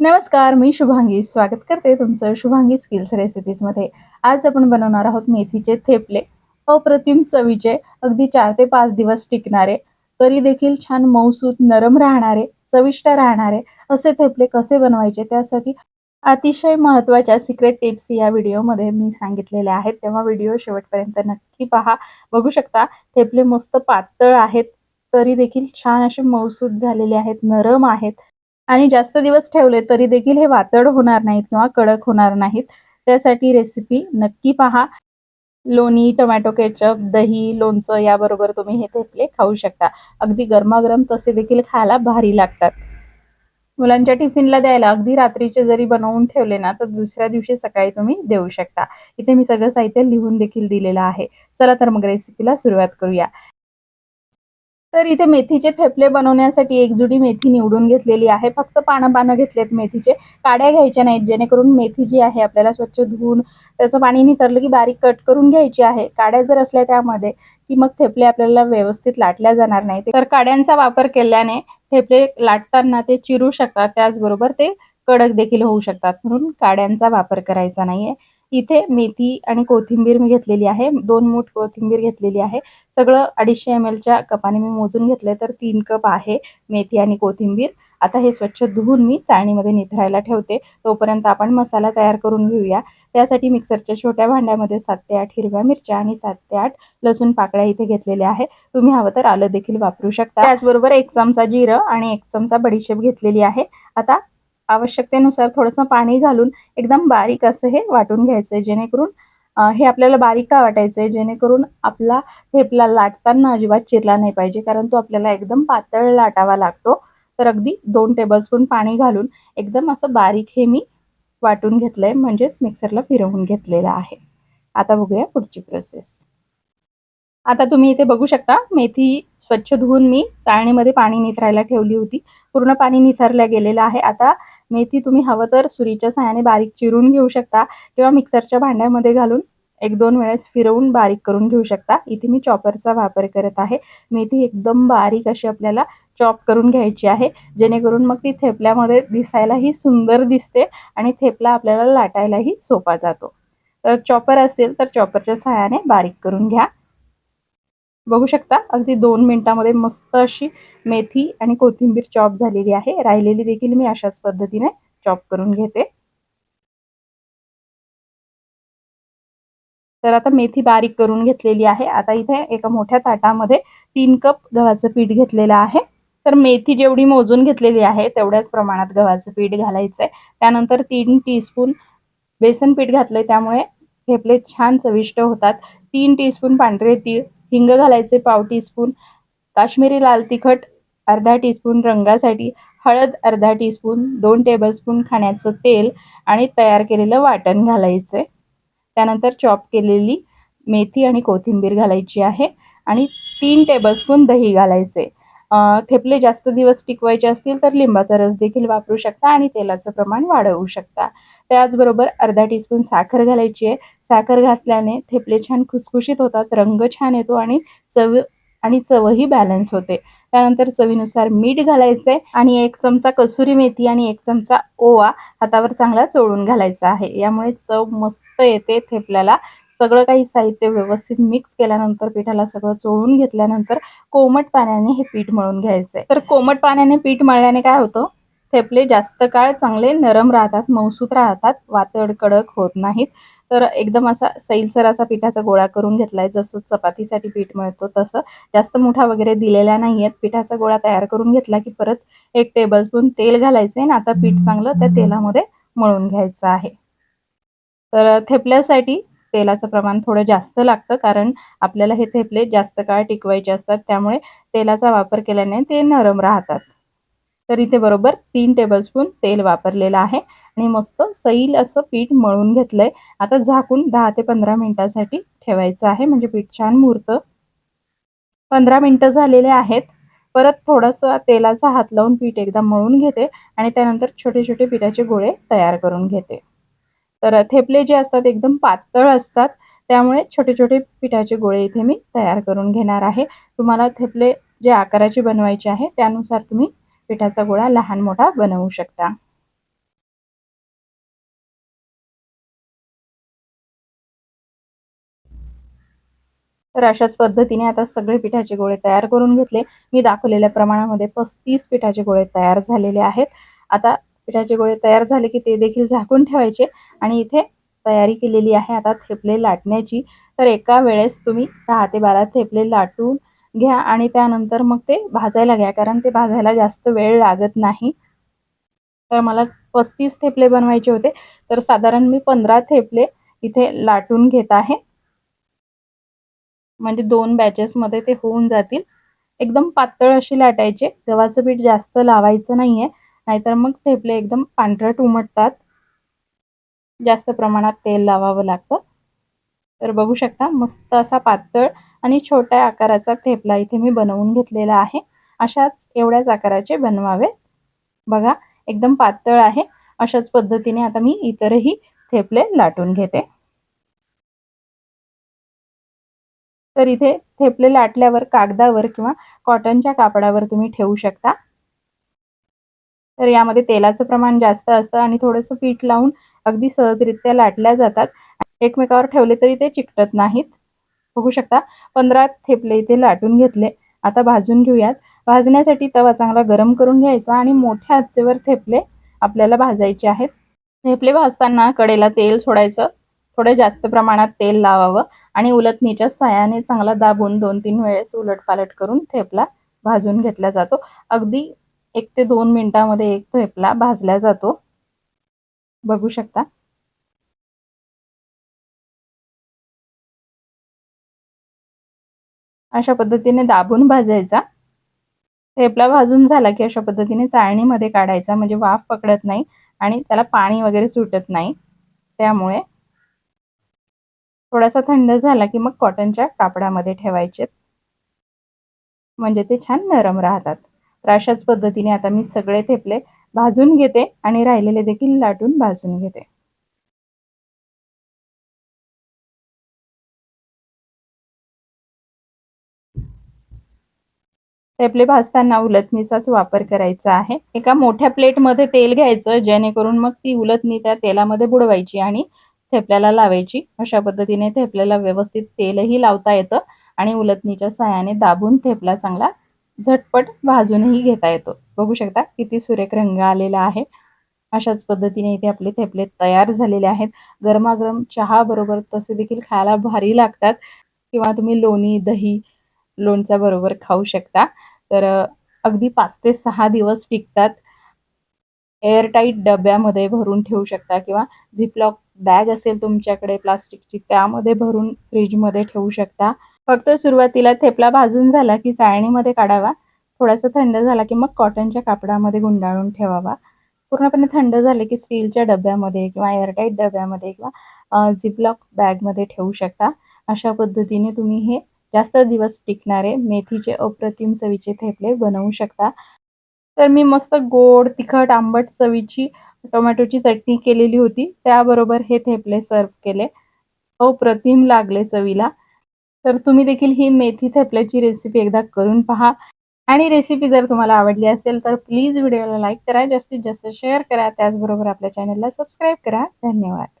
नमस्कार मी शुभांगी. स्वागत करते तुमचं शुभांगी स्किल्स रेसिपीजमध्ये आज आपण बनवणार आहोत मेथीचे थेपले. अप्रतिम चवीचे अगदी चार ते पाच दिवस टिकणारे तरी देखील छान मऊसूत नरम राहणारे चविष्ट राहणारे असे थेपले कसे बनवायचे त्यासाठी अतिशय महत्त्वाच्या सिक्रेट टिप्स या व्हिडिओमध्ये मी सांगितलेल्या आहेत. तेव्हा व्हिडिओ शेवटपर्यंत नक्की पहा. बघू शकता थेपले मस्त पातळ आहेत तरी देखील छान असे मौसूत झालेले आहेत नरम आहेत. आणि जास्त दिवस ठेवले तरी देखील हे वातड होणार नाहीत किंवा कडक होणार नाहीत. त्यासाठी रेसिपी नक्की पहा. लोणी टोमॅटो केचप दही लोणचं याबरोबर तुम्ही हे थेपले खाऊ शकता. अगदी गरमागरम तसे देखील खायला भारी लागतात. मुलांच्या टिफिनला द्यायला अगदी रात्रीचे जरी बनवून ठेवले ना तर दुसऱ्या दिवशी सकाळी तुम्ही देऊ शकता. इथे मी सगळं साहित्य लिहून देखील दिलेलं आहे. चला तर मग रेसिपीला सुरुवात करूया. तर इथे मेथीचे थेपले बनवण्यासाठी एक जुडी मेथी निवडून घेतलेली आहे. फक्त पानं पानं घेतलेत मेथीचे. काड्या घ्यायच्या नाहीत जेणेकरून मेथी जी आहे आपल्याला स्वच्छ धुवून त्याचं पाणी नितरलं की बारीक कट करून घ्यायची आहे. काड्या जर असल्या त्यामध्ये की मग थेपले आपल्याला व्यवस्थित लाटल्या जाणार नाही तर काड्यांचा वापर केल्याने थेपले लाटताना ते चिरू शकतात. त्याचबरोबर ते कडक देखील होऊ शकतात. म्हणून काड्यांचा वापर करायचा नाहीये. इथे मेथी आणि कोथिंबीर मी घेतलेली आहे. दोन मूठ कोथिंबीर घेतलेली आहे. सगळं अडीचशे एम एलच्या कपाने मी मोजून घेतलं तर तीन कप आहे मेथी आणि कोथिंबीर. आता हे स्वच्छ धुवून मी चाळणीमध्ये निथळायला ठेवते. तोपर्यंत आपण मसाला तयार करून घेऊया. त्यासाठी मिक्सरच्या छोट्या भांड्यामध्ये सात ते आठ हिरव्या मिरच्या आणि सात ते आठ लसूण पाकळ्या इथे घेतलेल्या आहे. तुम्ही हवं तर आलं देखील वापरू शकता. त्याचबरोबर एक चमचा जिरं आणि एक चमचा बडीशेप घेतलेली आहे. आता आवश्यकतेनुसार थोडंसं पाणी घालून एकदम बारीक असं हे वाटून घ्यायचं आहे जेणेकरून हे आपल्याला बारीक का वाटायचं आहे जेणेकरून आपला थेपला लाटताना अजिबात चिरला नाही पाहिजे कारण तो आपल्याला एकदम पातळ लाटावा लागतो. तर अगदी दोन टेबलस्पून पाणी घालून एकदम असं बारीक हे मी वाटून घेतलं आहे म्हणजेच मिक्सरला फिरवून घेतलेलं आहे. आता बघूया पुढची प्रोसेस आता तुम्ही इथे बघू शकता मेथी स्वच्छ धुवून मी चाळणीमध्ये पाणी निथरायला ठेवली होती. पूर्ण पाणी निथरल्या गेलेलं आहे. आता मेथी तुम्ही हवं तर सुरीच्या साहाय्याने बारीक चिरून घेऊ शकता किंवा मिक्सरच्या भांड्यामध्ये घालून एक दोन वेळेस फिरवून बारीक करून घेऊ शकता. इथे मी चॉपरचा वापर करत आहे. मेथी एकदम बारीक अशी आपल्याला चॉप करून घ्यायची आहे. जेणेकरून मग ती थेपल्यामध्ये दिसायलाही सुंदर दिसते आणि थेपला आपल्याला लाटायलाही सोपा जातो. तर चॉपर असेल तर चॉपरच्या सहाय्याने बारीक करून घ्या. बघू शकता. अगदी दोन मिनिटामध्ये मस्त अशी मेथी आणि कोथिंबीर चॉप झालेली आहे. राहिलेली देखील मी अशाच पद्धतीने चॉप करून घेते. तर आता मेथी बारीक करून घेतलेली आहे. आता इथे एका मोठ्या ताटामध्ये तीन कप गव्हाचं पीठ घेतलेलं आहे. तर मेथी जेवढी मोजून घेतलेली आहे तेवढ्याच प्रमाणात गव्हाचं पीठ घालायचं आहे त्यानंतर तीन टीस्पून बेसन पीठ घातलंय. त्यामुळे ठेपले छान चविष्ट होतात. तीन टीस्पून पांढरे तीळ हिंग घालायचे पाव टीस्पून काश्मीरी लाल तिखट अर्धा टीस्पून रंगासाठी हळद अर्धा टीस्पून दोन टेबलस्पून खाण्याचं तेल आणि तयार केलेलं वाटण घालायचं. त्यानंतर चॉप केलेली मेथी आणि कोथिंबीर घालायची आहे आणि तीन टेबलस्पून दही घालायचे. थेपले जास्त दिवस टिकवायचे असतील तर लिंबाचा रस देखील वापरू शकता आणि तेलाचं प्रमाण वाढवू शकता. त्याचबरोबर अर्धा टीस्पून साखर घालायची आहे. साखर घातल्याने थेपले छान खुसखुशीत होतात रंग छान येतो आणि चव आणि चवही बॅलन्स होते. त्यानंतर चवीनुसार मीठ घालायचंय आणि एक चमचा कसुरी मेथी आणि एक चमचा ओवा हातावर चांगला चोळून घालायचा आहे. यामुळे चव मस्त येते थेपल्याला. सगळं काही साहित्य व्यवस्थित मिक्स केल्यानंतर पिठाला सगळं चोळून घेतल्यानंतर कोमट पाण्याने हे पीठ मळून घ्यायचंय. तर कोमट पाण्याने पीठ मळल्याने काय होतं? थेपले जास्त काळ चांगले नरम राहतात मऊसूत राहतात वातड कडक होत नाहीत. तर एकदम असा सैलसर असा पिठाचा गोळा करून घेतलाय जसं चपातीसाठी पीठ मिळतो तसं. जास्त मोठा वगैरे दिलेला नाही आहेत पिठाचा गोळा तयार करून घेतला की परत एक टेबलस्पून तेल घालायचं आहे आणि आता पीठ चांगलं त्या तेलामध्ये मळून घ्यायचं आहे. तर थेपल्यासाठी तेलाचं प्रमाण थोडं जास्त लागतं कारण आपल्याला हे थेपले जास्त काळ टिकवायचे असतात. त्यामुळे तेलाचा वापर केल्याने ते नरम राहतात. तर इथे बरोबर तीन टेबलस्पून तेल वापरलेलं आहे. आणि मस्त सैल असं पीठ मळून घेतलंय. आता झाकून दहा ते पंधरा मिनिटासाठी ठेवायचं आहे. म्हणजे पीठ छान मुरतं. पंधरा मिनटं झालेले आहेत. परत थोडंसं तेलाचा हात लावून पीठ एकदा मळून घेते. आणि त्यानंतर छोटे छोटे पिठाचे गोळे तयार करून घेते. तर थेपले जे असतात एकदम पातळ असतात. त्यामुळे छोटे छोटे पिठाचे गोळे इथे मी तयार करून घेणार आहे. तुम्हाला थेपले जे आकाराचे बनवायचे आहे त्यानुसार तुम्ही पिठाचा गोळा लहान मोठा बनवू शकता. तर अशाच पद्धतीने आता सगळे पिठाचे गोळे तयार करून घेतले. मी दाखवलेल्या प्रमाणामध्ये पस्तीस पिठाचे गोळे तयार झालेले आहेत. आता पिठाचे गोळे तयार झाले की ते देखील झाकून ठेवायचे आणि इथे तयारी केलेली आहे आता थेपले लाटण्याची. तर एका वेळेस तुम्ही दहा ते बारा थेपले लाटून घ्या आणि त्यानंतर मग ते भाजायला घ्या कारण ते भाजायला जास्त वेळ लागत नाही. तर मला पस्तीस थेपले बनवायचे होते. तर साधारण मी पंधरा थेपले इथे लाटून घेत आहे. म्हणजे दोन बॅचेसमध्ये ते होऊन जातील. एकदम पातळ अशी लाटायचे. गव्हाचं पीठ जास्त लावायचं नाही आहे नाहीतर मग थेपले एकदम पांढरट उमटतात. जास्त प्रमाणात तेल लावावं लागतं. तर बघू शकता मस्त असा पातळ आणि छोट्या आकाराचा थेपला इथे मी बनवून घेतलेला आहे. अशाच एवढ्याच आकाराचे बनवावे बघा एकदम पातळ आहे. अशाच पद्धतीने आता मी इतरही थेपले लाटून घेते. तर इथे थेपले लाटल्यावर कागदावर किंवा कॉटनच्या कापडावर तुम्ही ठेवू शकता. तर यामध्ये तेलाचं प्रमाण जास्त असतं आणि थोडंसं पीठ लावून अगदी सहजरित्या लाटल्या जातात. एकमेकावर ठेवले तरी ते चिकटत नाहीत. बघू शकता. पंधरा थेपले इथे लाटून घेतले. आता भाजून घेऊयात. भाजण्यासाठी तवा चांगला गरम करून घ्यायचा आणि मोठ्या आचेवर थेपले आपल्याला भाजायचे आहेत. थेपले भाजताना कडेला तेल सोडायचं. थोडं जास्त प्रमाणात तेल लावावं आणि उलटणीच्या सायाने चांगला दाबून दोन तीन वेळेस उलटपालट करून थेपला भाजून घेतला जातो. अगदी एक ते दोन मिनिटामध्ये एक थेपला भाजला जातो. बघू शकता. अशा पद्धतीने दाबून भाजायचा. थेपला भाजून झाला की अशा पद्धतीने चाळणीमध्ये काढायचा. म्हणजे वाफ पकडत नाही आणि त्याला पाणी वगैरे सुटत नाही. त्यामुळे थोडासा थंड झाला की मग कॉटनच्या कापडामध्ये ठेवायचे. म्हणजे ते छान नरम राहतात. तर अशाच पद्धतीने आता मी सगळे थेपले भाजून घेते आणि राहिलेले देखील लाटून भाजून घेते. थेपले भाजताना उलथणीचाच वापर करायचा आहे. एका मोठ्या प्लेटमध्ये तेल घ्यायचं जेणेकरून मग ती उलथणी त्या तेलामध्ये बुडवायची आणि थेपल्याला लावायची. अशा पद्धतीने थेपल्याला व्यवस्थित तेलही लावता येतं आणि उलथणीच्या सहाय्याने दाबून थेपला चांगला झटपट भाजूनही घेता येतो. बघू शकता किती सुरेख रंग आलेला आहे. अशाच पद्धतीने इथे आपले थेपले तयार झालेले आहेत. गरमागरम चहा बरोबर तसे देखील खायला भारी लागतात. किंवा तुम्ही लोणी दही लोणच्या बरोबर खाऊ शकता. तर अगदी पाच ते सहा दिवस टिकतात. एअरटाईट डब्यामध्ये भरून ठेवू शकता किंवा झिपलॉक बॅग असेल तुमच्याकडे प्लास्टिकची त्यामध्ये भरून फ्रीजमध्ये ठेवू शकता. फक्त सुरुवातीला थेपला भाजून झाला की चाळणीमध्ये काढावा. थोडासा थंड झाला की मग कॉटनच्या कापडामध्ये गुंडाळून ठेवावा. पूर्णपणे थंड झाले की स्टीलच्या डब्यामध्ये किंवा एअरटाईट डब्यामध्ये किंवा झिपलॉक बॅगमध्ये ठेवू शकता. अशा पद्धतीने तुम्ही हे जास्त दिवस टिकणारे मेथीचे अप्रतिम चवीचे थेपले बनवू शकता. तर मी मस्त गोड तिखट आंबट चवीची टोमॅटोची चटणी केलेली होती. त्याबरोबर हे थेपले सर्व केले. अप्रतिम लागले चवीला. तर तुम्ही देखील ही मेथी थेपल्याची रेसिपी एकदा करून पहा. आणि रेसिपी जर तुम्हाला आवडली असेल तर प्लीज व्हिडिओला लाईक करा. जास्तीत जास्त शेअर करा. त्याचबरोबर आपल्या चॅनलला सबस्क्राईब करा. धन्यवाद.